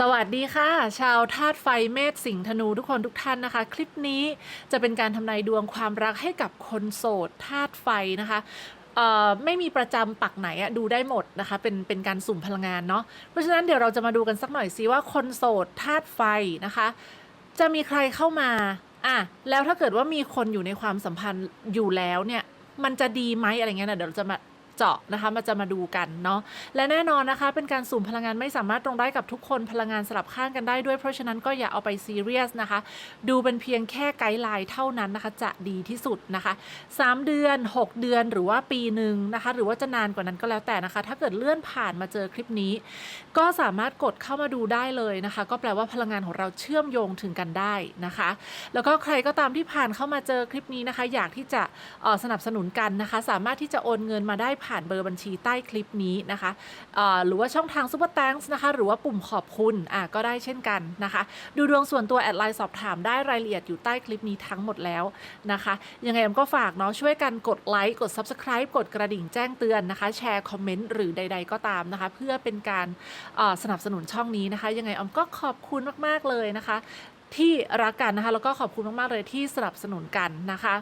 สวัสดีค่ะ ชาวธาตุไฟเมษสิงห์ธนูทุกคนทุกท่านนะคะ คลิปนี้จะเป็นการทำนายดวงความรักให้กับคนโสดธาตุไฟนะคะไม่มีประจำปักไหนอะดูได้หมดนะคะ เป็นเป็นการสุ่มพลังงานเนาะเพราะฉะนั้นเดี๋ยวเราจะมาดูกันสักหน่อยสิว่าคนโสดธาตุไฟนะคะ จะมีใครเข้ามาอะแล้วถ้าเกิดว่ามีคนอยู่ในความสัมพันธ์อยู่แล้วเนี่ย มันจะดีไหมอะไรเงี้ยนะเดี๋ยวเราจะมา เจาะนะคะมันจะมาดูกันเนาะและแน่นอนนะคะ เป็นการสุ่มพลังงานไม่สามารถตรงได้กับทุกคนพลังงานสลับข้างกันได้ด้วย เพราะฉะนั้นก็อย่าเอาไปซีเรียสนะคะ ดูเป็นเพียงแค่ไกด์ไลน์เท่านั้นนะคะ จะดีที่สุดนะคะ 3 เดือน 6 เดือนหรือว่าปีหนึ่งนะคะ หรือว่าจะนานกว่านั้นก็แล้วแต่นะคะ ถ้าเกิดเลื่อนผ่านมาเจอคลิปนี้ ก็สามารถกดเข้ามาดูได้เลยนะคะ ก็แปลว่าพลังงานของเราเชื่อมโยงถึงกันได้นะคะ แล้วก็ใครก็ตามที่ผ่านเข้ามาเจอคลิปนี้นะคะ อยากที่จะออสนับสนุนกันนะคะ สามารถที่จะโอนเงินมาได้ผ่านเบอร์บัญชีใต้คลิปนี้นะคะหรือว่าช่องทางซูเปอร์แตงส์นะคะหรือว่าปุ่มขอบคุณอะก็ได้เช่นกันนะคะ ดูดวงส่วนตัวแอดไลน์สอบถามได้รายละเอียดอยู่ใต้คลิปนี้ทั้งหมดแล้วนะคะ ยังไงอมก็ฝากเนาะช่วยกันกดไลค์กด Subscribe กดกระดิ่งแจ้งเตือนนะคะ แชร์คอมเมนต์หรือใด ๆ ก็ตามนะคะ เพื่อเป็นการสนับสนุนช่องนี้นะคะ ยังไงออมก็ขอบคุณมากๆเลยนะคะ ที่รักกันนะคะแล้วก็ขอบคุณมากๆเลยที่สนับสนุนกันนะคะ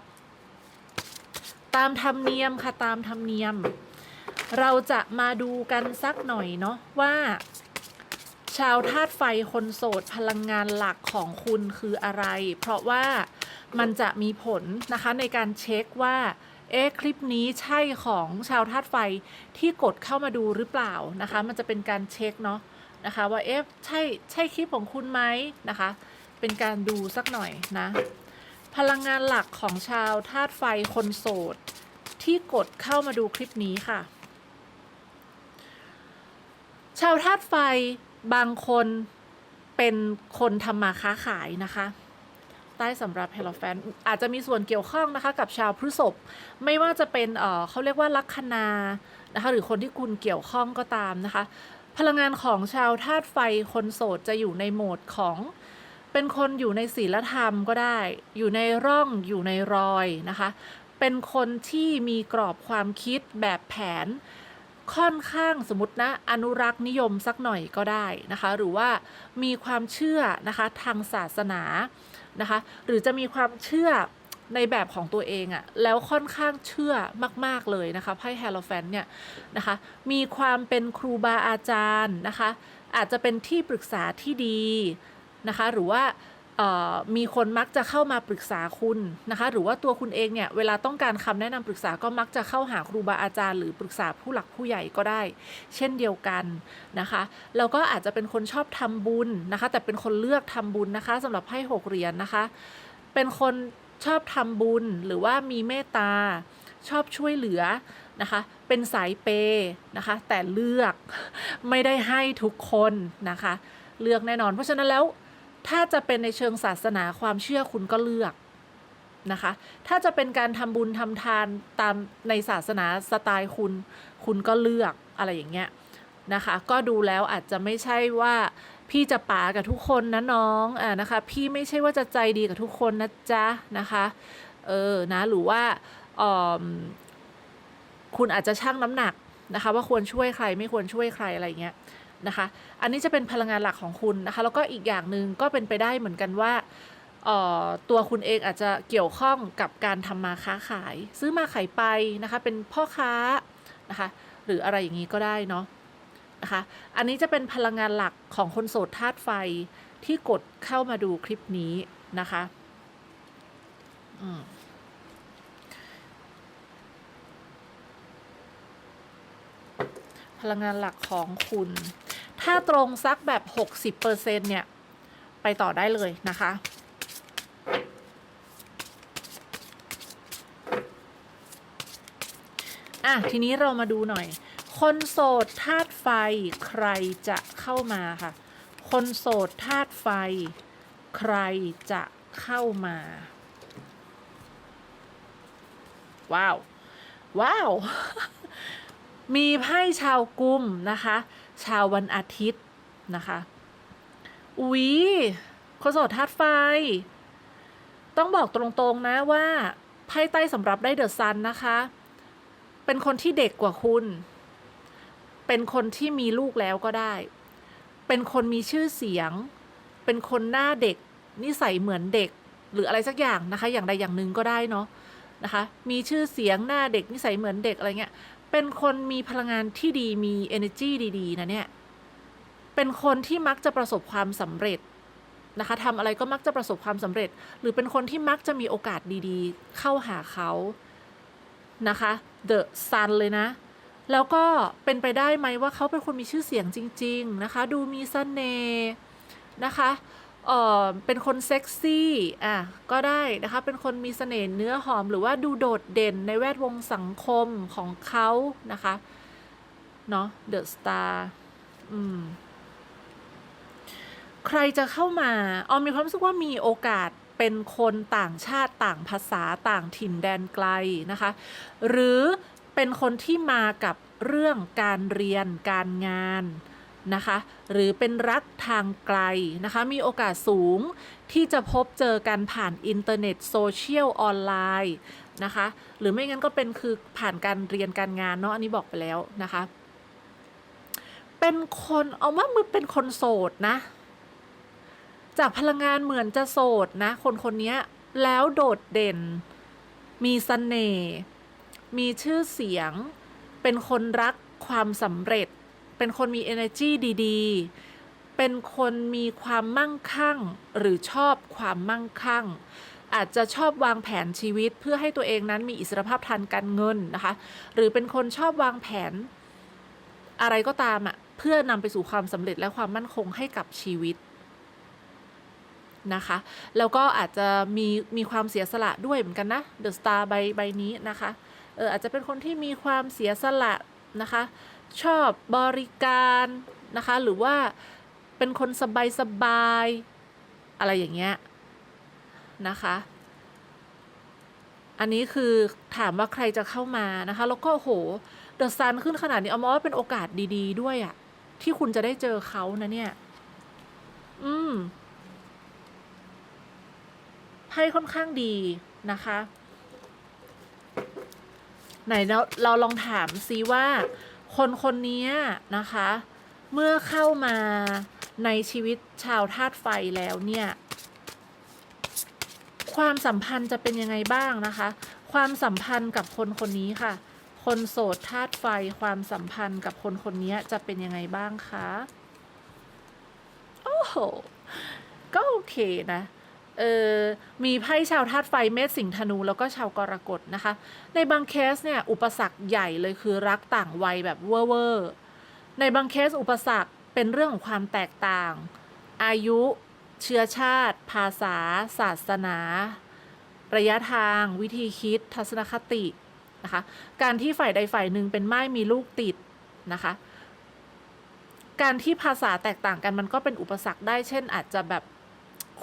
ตามธรรมเนียมค่ะตามธรรมเนียม เราจะมาดูกันสักหน่อยเนาะว่า ชาวธาตุไฟคนโสดพลังงานหลักของคุณคืออะไร เพราะว่ามันจะมีผลนะคะในการเช็คว่าเอ๊ะคลิปนี้ใช่ของชาวธาตุไฟที่กดเข้ามาดูหรือเปล่านะคะ มันจะเป็นการเช็คเนาะนะคะว่าเอ๊ะใช่ใช่คลิปของคุณไหมนะคะ เป็นการดูสักหน่อยนะ พลังงานหลักของชาวธาตุไฟคนโสด ที่กดเข้ามาดูคลิปนี้ค่ะ ชาวธาตุไฟบางคนเป็นคนทำมาค้าขายนะคะ ใต้สำหรับเฮลโลแฟนอาจจะมีส่วนเกี่ยวข้องนะคะ กับชาวพฤษภไม่ว่าจะเป็นเออเขาเรียกว่าลัคนานะคะ หรือคนที่คุณเกี่ยวข้องก็ตามนะคะ พลังงานของชาวธาตุไฟคนโสดจะอยู่ในโหมดของ เป็นคนอยู่ในศีลธรรมก็ได้ อยู่ในร่องอยู่ในรอยนะคะ เป็นคนที่มีกรอบความคิดแบบแผน ค่อนข้างสมมตินะ อนุรักษ์นิยมสักหน่อยก็ได้นะคะ หรือว่ามีความเชื่อนะคะทางศาสนานะคะ หรือจะมีความเชื่อในแบบของตัวเองอะแล้วค่อนข้างเชื่อมาก ๆ เลยนะคะไพ่แฮร์โลแฟนเนี่ยนะคะ มีความเป็นครูบาอาจารย์นะคะ อาจจะเป็นที่ปรึกษาที่ดี นะคะ หรือว่ามีคนมักจะเข้ามาปรึกษาคุณนะคะ หรือว่าตัวคุณเองเนี่ยเวลาต้องการคำแนะนำปรึกษาก็มักจะเข้าหาครูบาอาจารย์ หรือปรึกษาผู้หลักผู้ใหญ่ก็ได้ เช่นเดียวกันนะคะแล้วก็อาจจะเป็นคนชอบทำบุญนะคะ แต่เป็นคนเลือกทำบุญนะคะสำหรับไพ่หกเหรียญนะคะ เป็นคนชอบทำบุญหรือว่ามีเมตตาชอบช่วยเหลือนะคะ เป็นสายเปย์นะคะ แต่เลือกไม่ได้ให้ทุกคนนะคะ เลือกแน่นอน เพราะฉะนั้นแล้ว ถ้าจะเป็นในเชิงศาสนาความเชื่อคุณก็เลือกนะคะ ถ้าจะเป็นการทำบุญทำทานตามในศาสนาสไตล์คุณ คุณก็เลือกอะไรอย่างเงี้ยนะคะ ก็ดูแล้วอาจจะไม่ใช่ว่าพี่จะป๋ากับทุกคนนะน้องอ่านะคะ พี่ไม่ใช่ว่าจะใจดีกับทุกคนนะจ๊ะนะคะเออนะหรือว่าอมคุณอาจจะชั่งน้ำหนักนะคะ ว่าควรช่วยใครไม่ควรช่วยใครอะไรเงี้ย นะคะ อันนี้จะเป็นพลังงานหลักของคุณนะคะ แล้วก็อีกอย่างหนึ่งก็เป็นไปได้เหมือนกันว่าตัวคุณเองอาจจะเกี่ยวข้องกับการทำมาค้าขาย ซื้อมาขายไปนะคะ เป็นพ่อค้านะคะ หรืออะไรอย่างนี้ก็ได้เนาะนะคะ อันนี้จะเป็นพลังงานหลักของคนโสดธาตุไฟที่กดเข้ามาดูคลิปนี้นะคะพลังงานหลักของคุณ ถ้าตรงสักแบบ 60%เนี่ย ไปต่อได้เลยนะคะ อะ ทีนี้เรามาดูหน่อย คนโสดธาตุไฟใครจะเข้ามาค่ะ คนโสดธาตุไฟ ใครจะเข้ามา ว้าว ว้าว มีไพ่ชาวกุมนะคะ ชาววันอาทิตย์นะคะ อุ๊ยคนโสดธาตุไฟ ต้องบอกตรงๆนะว่าไพ่ใต้สำหรับได้เดอะซันนะคะ เป็นคนที่เด็กกว่าคุณ เป็นคนที่มีลูกแล้วก็ได้ เป็นคนมีชื่อเสียง เป็นคนหน้าเด็ก นิสัยเหมือนเด็ก หรืออะไรสักอย่างนะคะ อย่างใดอย่างหนึ่งก็ได้เนาะนะคะ มีชื่อเสียงหน้าเด็กนิสัยเหมือนเด็กอะไรเงี้ย เป็นคนมีพลังงานที่ดีมี energy ดีๆ นะเนี่ย เป็นคนที่มักจะประสบความสำเร็จนะคะทำอะไรก็มักจะประสบความสำเร็จ หรือเป็นคนที่มักจะมีโอกาสดีๆ เข้าหาเขานะคะ The Sun เลยนะ แล้วก็เป็นไปได้ไหมว่าเขาเป็นคนมีชื่อเสียงจริง ๆ นะคะ ดูมีเสน่ห์นะคะ เออเป็นคนเซ็กซี่อะก็ได้นะคะ เป็นคนมีเสน่ห์เนื้อหอมหรือว่าดูโดดเด่นในแวดวงสังคมของเขานะคะ เนาะ The Star อืมใครจะเข้ามาออมมีความรู้สึกว่ามีโอกาสเป็นคนต่างชาติต่างภาษาต่างถิ่นแดนไกลนะคะ หรือเป็นคนที่มากับเรื่องการเรียนการงาน นะคะ หรือเป็นรักทางไกลนะคะ มีโอกาสสูงที่จะพบเจอกันผ่านอินเทอร์เน็ตโซเชียลออนไลน์นะคะ หรือไม่งั้นก็เป็นคือผ่านการเรียนการงานเนาะอันนี้บอกไปแล้วนะคะ เป็นคนเอาว่ามือเป็นคนโสดนะ จากพลังงานเหมือนจะโสดนะ คนคนนี้แล้วโดดเด่น มีเสน่ห์มีชื่อเสียง เป็นคนรักความสำเร็จ เป็นคนมี energy ดีๆ เป็นคนมีความมั่งคั่ง หรือชอบความมั่งคั่ง อาจจะชอบวางแผนชีวิตเพื่อให้ตัวเองนั้นมีอิสรภาพทางการเงินนะคะ หรือเป็นคนชอบวางแผนอะไรก็ตามอะ่ะเพื่อนำไปสู่ความสำเร็จและความมั่นคงให้กับชีวิตนะคะ แล้วก็อาจจะมีมีความเสียสละด้วยเหมือนกันนะ The Star ใบใบนี้นะคะ เอออาจจะเป็นคนที่มีความเสียสละนะคะ ชอบบริการนะคะ หรือว่าเป็นคนสบายสบายอะไรอย่างเงี้ยนะคะ อันนี้คือถามว่าใครจะเข้ามานะคะ แล้วก็โหเดอะซันขึ้นขนาดนี้เอามาว่าเป็นโอกาสดีๆ ด้วยอะที่คุณจะได้เจอเขานะเนี่ย อืมไพ่ค่อนข้างดีนะคะ ไหนเราเราลองถามซิว่า คนคนนี้นะคะ เมื่อเข้ามาในชีวิตชาวธาตุไฟแล้วเนี่ย ความสัมพันธ์จะเป็นยังไงบ้างนะคะ ความสัมพันธ์กับคนคนนี้ค่ะ คนโสดธาตุไฟความสัมพันธ์กับคนคนนี้จะเป็นยังไงบ้างคะ โอ้โห ก็โอเคนะ เออมีไพ่ชาวธาตุไฟเมษสิงห์ธนู แล้วก็ชาวกรกฎนะคะ ในบางเคสเนี่ยอุปสรรคใหญ่เลยคือรักต่างวัยแบบเวอร์เวอร์ในบางเคสอุปสรรคเป็นเรื่องของความแตกต่าง อายุ เชื้อชาติ ภาษา ศาสนา ระยะทาง วิธีคิด ทัศนคตินะคะ การที่ฝ่ายใดฝ่ายหนึ่งเป็นไม้มีลูกติดนะคะ การที่ภาษาแตกต่างกันมันก็เป็นอุปสรรคได้ เช่นอาจจะแบบ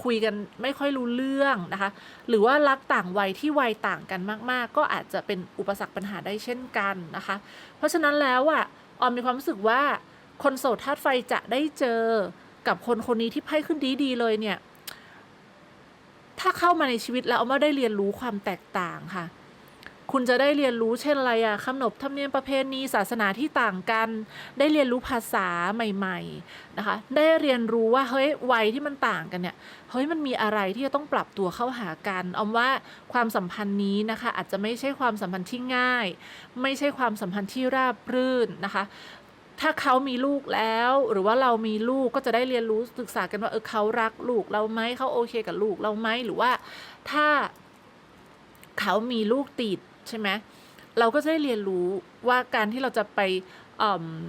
คุยกันไม่ค่อยรู้เรื่องนะคะ หรือว่ารักต่างวัยที่วัยต่างกันมาก ๆ ก็อาจจะเป็นอุปสรรคปัญหาได้เช่นกันนะคะ เพราะฉะนั้นแล้วอะออมมีความรู้สึกว่าคนโสดธาตุไฟจะได้เจอกับคนคนนี้ที่ไพ่ขึ้นดีดีเลยเนี่ย ถ้าเข้ามาในชีวิตแล้วเอามาได้เรียนรู้ความแตกต่างค่ะ คุณจะได้เรียนรู้เช่นอะไรอะขนบธรรมเนียมประเพณีศาสนาที่ต่างกัน ได้เรียนรู้ภาษาใหม่ๆนะคะ ได้เรียนรู้ว่าเฮ้ยวัยที่มันต่างกันเนี่ยเฮ้ยมันมีอะไรที่จะต้องปรับตัวเข้าหากันเอาว่าความสัมพันธ์นี้นะคะ อาจจะไม่ใช่ความสัมพันธ์ที่ง่าย ไม่ใช่ความสัมพันธ์ที่ราบรื่นนะคะถ้าเขามีลูกแล้ว หรือว่าเรามีลูกก็จะได้เรียนรู้ศึกษากันว่าเออเขารักลูกเราไหมเขาโอเคกับลูกเราไหมหรือว่าถ้าเขามีลูกติด ใช่ไหมเราก็จะได้เรียนรู้ว่าการที่เราจะไป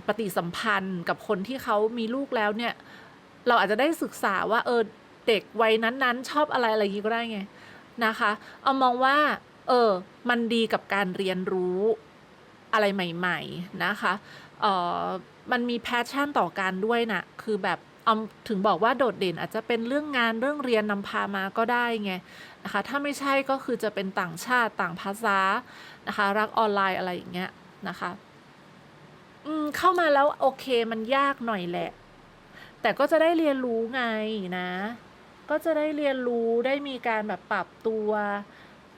ปฏิสัมพันธ์กับคนที่เขามีลูกแล้วเนี่ย เราอาจจะได้ศึกษาว่าเออเด็กวัยนั้นๆ ชอบอะไรอะไรอย่างนี้ก็ได้ไงนะคะ เอามองว่า เออมันดีกับการเรียนรู้อะไรใหม่ ๆนะคะเออมันมีแพชชั่นต่อการด้วยนะคือแบบเอาถึงบอกว่าโดดเด่นอาจจะเป็นเรื่องงานเรื่องเรียนนำพามาก็ได้ไง นะคะถ้าไม่ใช่ก็คือจะเป็นต่างชาติต่างภาษานะคะรักออนไลน์อะไรอย่างเงี้ยนะคะอืมเข้ามาแล้วโอเคมันยากหน่อยแหละ แต่ก็จะได้เรียนรู้ไงนะ ก็จะได้เรียนรู้ได้มีการแบบปรับตัว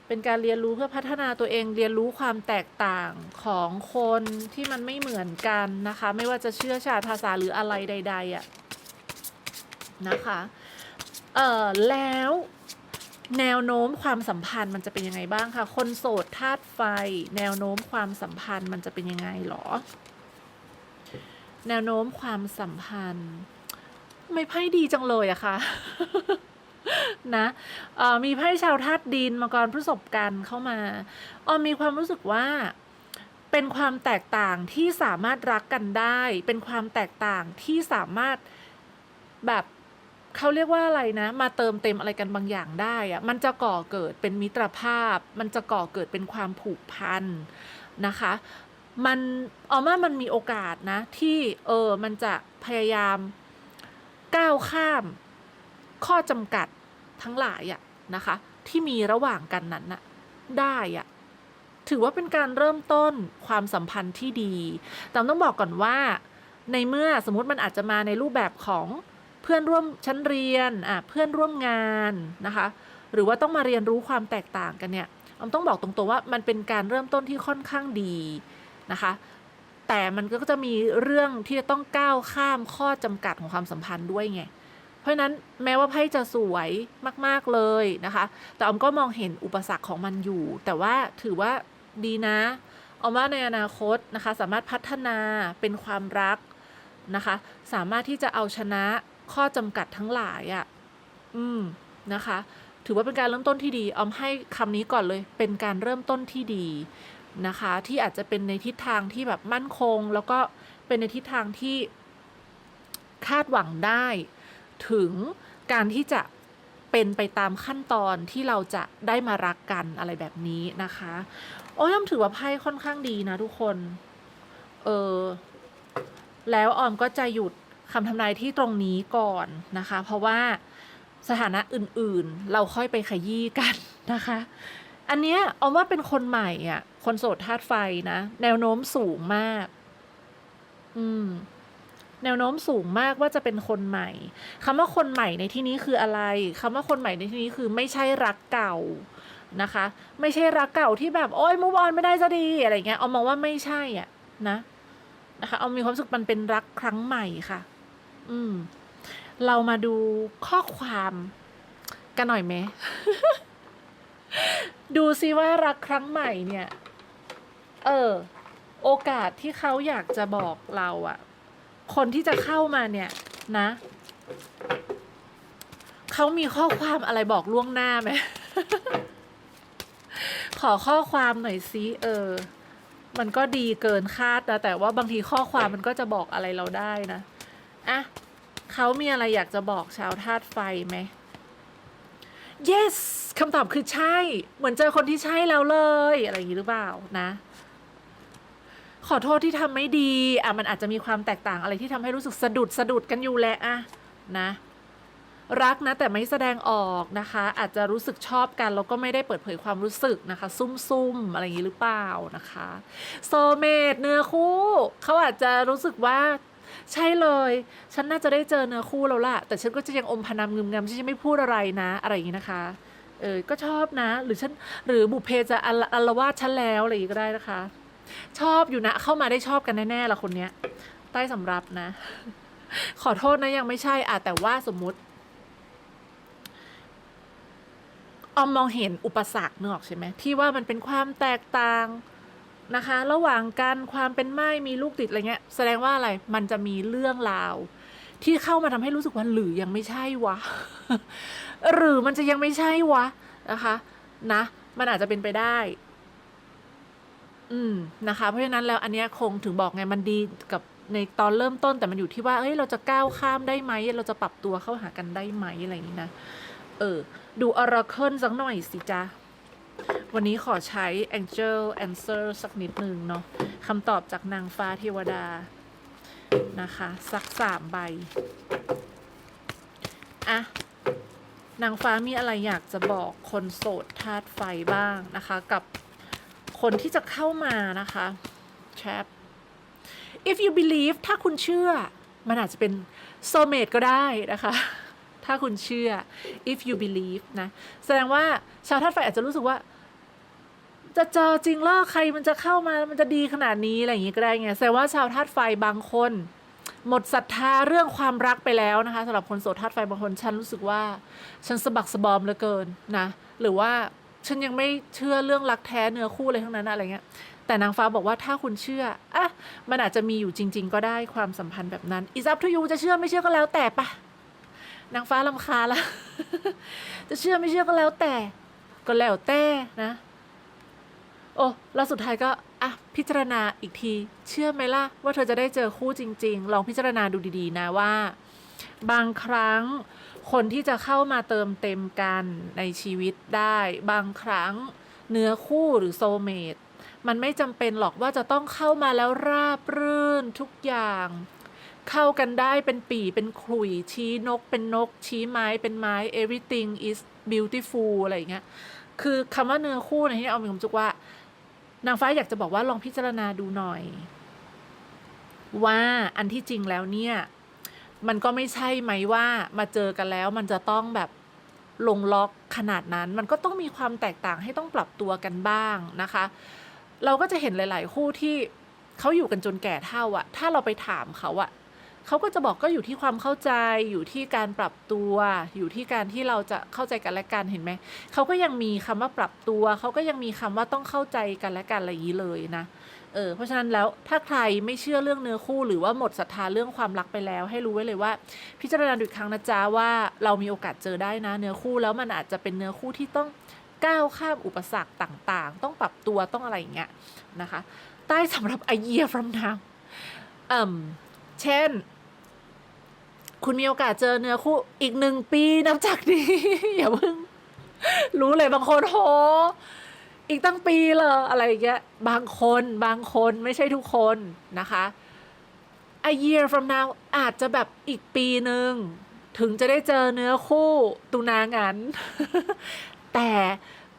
เป็นการเรียนรู้เพื่อพัฒนาตัวเองเรียนรู้ความแตกต่างของคนที่มันไม่เหมือนกันนะคะ ไม่ว่าจะเชื่อชาติภาษาหรืออะไรใด ๆอะ่ะนะคะ เอ่อแล้ว แนวโน้มความสัมพันธ์มันจะเป็นยังไงบ้างคะคนโสดธาตุไฟ แนวโน้มความสัมพันธ์มันจะเป็นยังไงหรอ แนวโน้มความสัมพันธ์ ไม่ไพ่ดีจังเลยอะค่ะนะมีไพ่ชาวธาตุดินมังกรพฤษภกันเข้ามาออมมีความรู้สึกว่าเป็นความแตกต่างที่สามารถรักกันได้ เป็นความแตกต่างที่สามารถแบบ เขาเรียกว่าอะไรนะ มาเติมเต็มอะไรกันบางอย่างได้อะมันจะก่อเกิดเป็นมิตรภาพ มันจะก่อเกิดเป็นความผูกพันนะคะ มันออม่ามันมีโอกาสนะ ที่เออมันจะพยายามก้าวข้ามข้อจำกัดทั้งหลายอะนะคะ ที่มีระหว่างกันนั้นน่ะได้อะถือว่าเป็นการเริ่มต้นความสัมพันธ์ที่ดี แต่ต้องบอกก่อนว่า ในเมื่อสมมติมันอาจจะมาในรูปแบบของ เพื่อนร่วมชั้นเรียนอะเพื่อนร่วมงานนะคะ หรือว่าต้องมาเรียนรู้ความแตกต่างกันเนี่ยออมต้องบอกตรงๆว่ามันเป็นการเริ่มต้นที่ค่อนข้างดีนะคะ แต่มันก็จะมีเรื่องที่จะต้องก้าวข้ามข้อจำกัดของความสัมพันธ์ด้วยไงเพราะฉะนั้นแม้ว่าไพ่จะสวยมากๆเลยนะคะ แต่ออมก็มองเห็นอุปสรรคของมันอยู่ แต่ว่าถือว่าดีนะออมว่าในอนาคตนะคะ สามารถพัฒนาเป็นความรักนะคะ สามารถที่จะเอาชนะ ข้อจำกัดทั้งหลายอะ่ะ อืมนะคะ ถือว่าเป็นการเริ่มต้นที่ดี ออมให้คำนี้ก่อนเลย เป็นการเริ่มต้นที่ดีนะคะ ที่อาจจะเป็นในทิศทางที่แบบมั่นคง แล้วก็เป็นในทิศทางที่คาดหวังได้ ถึงการที่จะเป็นไปตามขั้นตอนที่เราจะได้มารักกันอะไรแบบนี้นะคะ โอ้ยอมถือว่าไพ่ค่อนข้างดีนะทุกคน เออ แล้วออมก็จะหยุด คำทำนายที่ตรงนี้ก่อนนะคะ เพราะว่าสถานะอื่นๆ เราค่อยไปขยี้กันนะคะ อันเนี้ยออมว่าเป็นคนใหม่อะ คนโสดธาตุไฟนะ แนวโน้มสูงมาก อืม แนวโน้มสูงมากว่าจะเป็นคนใหม่คำว่าคนใหม่ในที่นี้คืออะไรคำว่าคนใหม่ในที่นี้คือไม่ใช่รักเก่านะคะ ไม่ใช่รักเก่าที่แบบโอ้ยมูฟออนไม่ได้จะดีอะไรเงี้ยเอามองว่าไม่ใช่อะนะนะคะ เอามีความรู้สึกมันเป็นรักครั้งใหม่ค่ะ อืม เรามาดูข้อความกันหน่อยไหม ดูซิว่ารักครั้งใหม่เนี่ย เออ โอกาสที่เขาอยากจะบอกเราอะคนที่จะเข้ามาเนี่ย นะเขามีข้อความอะไรบอกล่วงหน้าไหม ขอข้อความหน่อยซิเออ มันก็ดีเกินคาดนะ แต่ว่าบางทีข้อความมันก็จะบอกอะไรเราได้นะ อะเขามีอะไรอยากจะบอกชาวธาตุไฟไหม yes คำตอบคือใช่ เหมือนเจอคนที่ใช่แล้วเลย อะไรอย่างนี้หรือเปล่านะ ขอโทษที่ทำไม่ดี อะ มันอาจจะมีความแตกต่างอะไรที่ทำให้รู้สึกสะดุดสะดุดกันอยู่แหละอะนะ รักนะแต่ไม่แสดงออกนะคะ อาจจะรู้สึกชอบกันแล้วก็ไม่ได้เปิดเผยความรู้สึกนะคะ ซุ่มๆอะไรอย่างนี้หรือเปล่านะคะ โซเมตเนื้อคู่ เขาอาจจะรู้สึกว่า ใช่เลย ฉันน่าจะได้เจอเนื้อคู่แล้วล่ะ แต่ฉันก็จะยังอมพนำงึมงำฉันจะไม่พูดอะไรนะ อะไรอย่างนี้นะคะเออก็ชอบนะ หรือฉันหรือบุพเพจะอัลอัลวาดฉันแล้วอะไรอย่างนี้ก็ได้นะคะ ชอบอยู่นะเข้ามาได้ชอบกันแน่ๆละคนเนี้ย ใต้สำรับนะ ขอโทษนะยังไม่ใช่อะแต่ว่าสมมุติออมมองเห็นอุปสรรคเนออกใช่ไหมที่ว่ามันเป็นความแตกต่าง นะคะ ระหว่างกันความเป็นไม้มีลูกติดอะไรเงี้ย แสดงว่าอะไรมันจะมีเรื่องราว ที่เข้ามาทำให้รู้สึกว่าหรือยังไม่ใช่วะ หรือมันจะยังไม่ใช่วะนะคะนะ มันอาจจะเป็นไปได้ อืมนะคะ เพราะฉะนั้นแล้วอันเนี้ยคงถึงบอกไงมันดีกับในตอนเริ่มต้นแต่มันอยู่ที่ว่าเฮ้ย เราจะก้าวข้ามได้ไหม เราจะปรับตัวเข้าหากันได้ไหมอะไรอย่างนี้นะ เออ ดู Oracle สักหน่อยสิจ๊ะ วันนี้ขอใช้ Angel Answer สักนิดนึงเนาะคำตอบจากนางฟ้าเทวดา นะคะ สักสามใบ อะ นางฟ้ามีอะไรอยากจะบอกคนโสดธาตุไฟบ้างนะคะ กับคนที่จะเข้ามานะคะแชป if you believe ถ้าคุณเชื่อ มันอาจจะเป็น soulmate ก็ได้นะคะ ถ้าคุณเชื่อ if you believe นะแสดงว่าชาวธาตุไฟอาจจะรู้สึกว่า จะเจอจริงเหรอใครมันจะเข้ามามันจะดีขนาดนี้อะไรอย่างงี้ก็ได้ไงแสดงว่าชาวธาตุไฟบางคน หมดศรัทธาเรื่องความรักไปแล้วนะคะสำหรับคนโสดธาตุไฟบางคนฉันรู้สึกว่า ฉันสะบักสะบอมเหลือเกินนะหรือว่าฉันยังไม่เชื่อเรื่องรักแท้เนื้อคู่อะไรทั้งนั้นอะไรเงี้ย แต่นางฟ้าบอกว่าถ้าคุณเชื่ออะมันอาจจะมีอยู่จริง ๆ ก็ได้ความสัมพันธ์แบบนั้น is up to you จะเชื่อไม่เชื่อก็แล้วแต่ปะ นางฟ้าลำคาละจะเชื่อไม่เชื่อก็แล้วแต่ ก็แล้วแต่นะ โอ้แล้วสุดท้ายก็อะพิจารณาอีกที เชื่อไหมล่ะ ว่าเธอจะได้เจอคู่จริง ๆ ลองพิจารณาดูดีๆ นะว่า บางครั้งคนที่จะเข้ามาเติมเต็มกันในชีวิตได้ บางครั้งเนื้อคู่หรือโซเมตมันไม่จำเป็นหรอกว่าจะต้องเข้ามาแล้วราบรื่นทุกอย่าง เข้ากันได้เป็นปีเป็นขลุยชี้นกเป็นนก ชี้ไม้เป็นไม้ everything is beautiful อะไรอย่างเงี้ยคือคำว่าเนื้อคู่ในที่เอามีความรู้สึกว่า นางฟ้าอยากจะบอกว่าลองพิจารณาดูหน่อย ว่าอันที่จริงแล้วเนี่ย มันก็ไม่ใช่ไหมว่ามาเจอกันแล้ว มันจะต้องแบบลงล็อกขนาดนั้น มันก็ต้องมีความแตกต่างให้ต้องปรับตัวกันบ้างนะคะ เราก็จะเห็นหลาย ๆ คู่ที่เขาอยู่กันจนแก่เท่าอะถ้าเราไปถามเขาอะ เขาก็จะบอกก็อยู่ที่ความเข้าใจอยู่ที่การปรับตัว อยู่ที่การที่เราจะเข้าใจกันและกันเห็นไหมเขาก็ยังมีคำว่าปรับตัว เขาก็ยังมีคำว่าต้องเข้าใจกันและกันอะไรอย่างนี้เลยนะเออเพราะฉะนั้นแล้วถ้าใครไม่เชื่อเรื่องเนื้อคู่ หรือว่าหมดศรัทธาเรื่องความรักไปแล้ว ให้รู้ไว้เลยว่า พิจารณาดูอีกครั้งนะจ๊ะว่าเรามีโอกาสเจอได้นะเนื้อคู่แล้วมันอาจจะเป็นเนื้อคู่ที่ต้องก้าวข้ามอุปสรรคต่างๆ ต้องปรับตัวต้องอะไรอย่างเงี้ยนะคะ ใต้สำหรับ a year from now เอ่มเช่น คุณมีโอกาสเจอเนื้อคู่อีกหนึ่งปีนับจากนี้ อย่าเพิ่ง รู้เลยบางคนโหอีกตั้งปีเลยอะไรอย่างเงี้ยบางคนบางคนไม่ใช่ทุกคนนะคะ a year from now อาจจะแบบอีกปีหนึ่งถึงจะได้เจอเนื้อคู่ตุนางัน แต่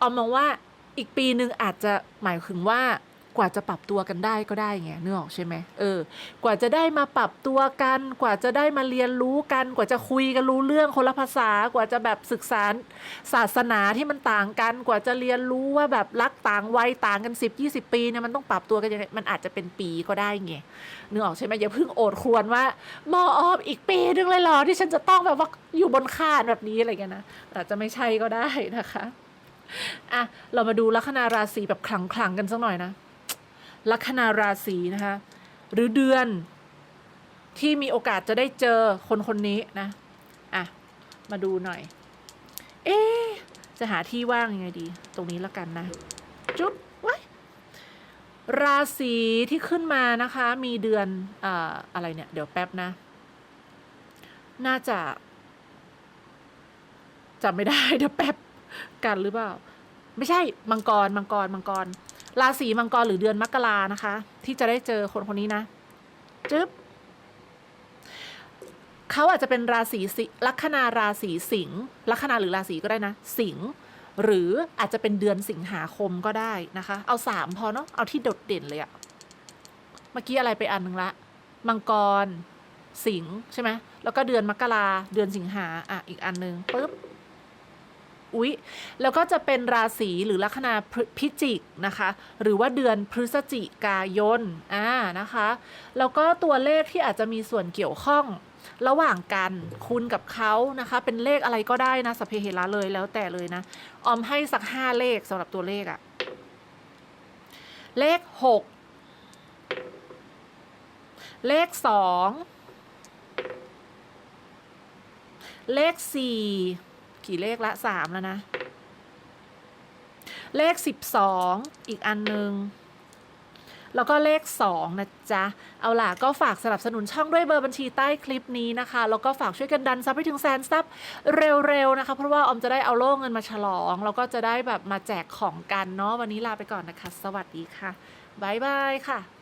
ออมมองว่าอีกปีหนึ่งอาจจะหมายถึงว่า กว่าจะปรับตัวกันได้ก็ได้ไงนึกออกใช่ไหมเออ กว่าจะได้มาปรับตัวกัน กว่าจะได้มาเรียนรู้กัน กว่าจะคุยกันรู้เรื่องคนละภาษากว่าจะแบบศึกษาศาสนาที่มันต่างกัน กว่าจะเรียนรู้ว่าแบบรักต่างวัยต่างกัน 10 20 ปีเนี่ยมันต้องปรับตัวกันยังไงมันอาจจะเป็นปีก็ได้ไงนึกออกใช่ไหมอย่าเพิ่งโอดควรว่าหมอออมอีกปีนึงเลยหรอที่ฉันจะต้องแบบว่าอยู่บนคานแบบนี้อะไรเงี้ยนะอาจจะไม่ใช่ก็ได้นะคะอะเรามาดูลัคนาราศีแบบขลังๆกันสักหน่อยนะ ลัคนาราศีนะคะ หรือเดือนที่มีโอกาสจะได้เจอคนคนนี้นะ อะ มาดูหน่อย เอ๊จะหาที่ว่างยังไงดี ตรงนี้ละกันนะ จุ๊บไว้ยราศีที่ขึ้นมานะคะ มีเดือนอ่าอะไรเนี่ย เดี๋ยวแป๊บนะ น่าจะจำไม่ได้เดี๋ยวแป๊บกันหรือเปล่า ไม่ใช่มังกรมังกรมังกร ราศีมังกรหรือเดือนมกรานะคะ ที่จะได้เจอคนคนนี้นะจึ๊บเขาอาจจะเป็นราศีสิลัคนาราศีสิงห์ลัคนาหรือราศีก็ได้นะ สิงห์หรืออาจจะเป็นเดือนสิงหาคมก็ได้นะคะ เอาสามพอเนาะเอาที่โดดเด่นเลยอะเมื่อกี้อะไรไปอันหนึ่งละ มังกร สิงห์ใช่ไหมแล้วก็เดือนมกราเดือนสิงหาอะอีกอันหนึ่งปุ๊บ อุ๊ย แล้วก็จะเป็นราศีหรือลัคนาพิจิกนะคะ หรือว่าเดือนพฤศจิกายนอ่านะคะ แล้วก็ตัวเลขที่อาจจะมีส่วนเกี่ยวข้องระหว่างกันคุณกับเขานะคะ เป็นเลขอะไรก็ได้นะสเพเหระเลยแล้วแต่เลยนะ ออมให้สักห้าเลขสำหรับตัวเลขอะเลขหกเลขสองเลขสี่ กี่เลขละสามแล้วนะ เลขสิบสองอีกอันหนึ่งแล้วก็เลขสองนะจ๊ะ เอาล่ะก็ฝากสนับสนุนช่องด้วยเบอร์บัญชีใต้คลิปนี้นะคะ แล้วก็ฝากช่วยกันดันซับให้ถึงแสนซับเร็วๆนะคะ เพราะว่าออมจะได้เอาโล่เงินมาฉลอง แล้วก็จะได้แบบมาแจกของกันเนาะวันนี้ลาไปก่อนนะคะ สวัสดีค่ะ บ๊ายบายค่ะ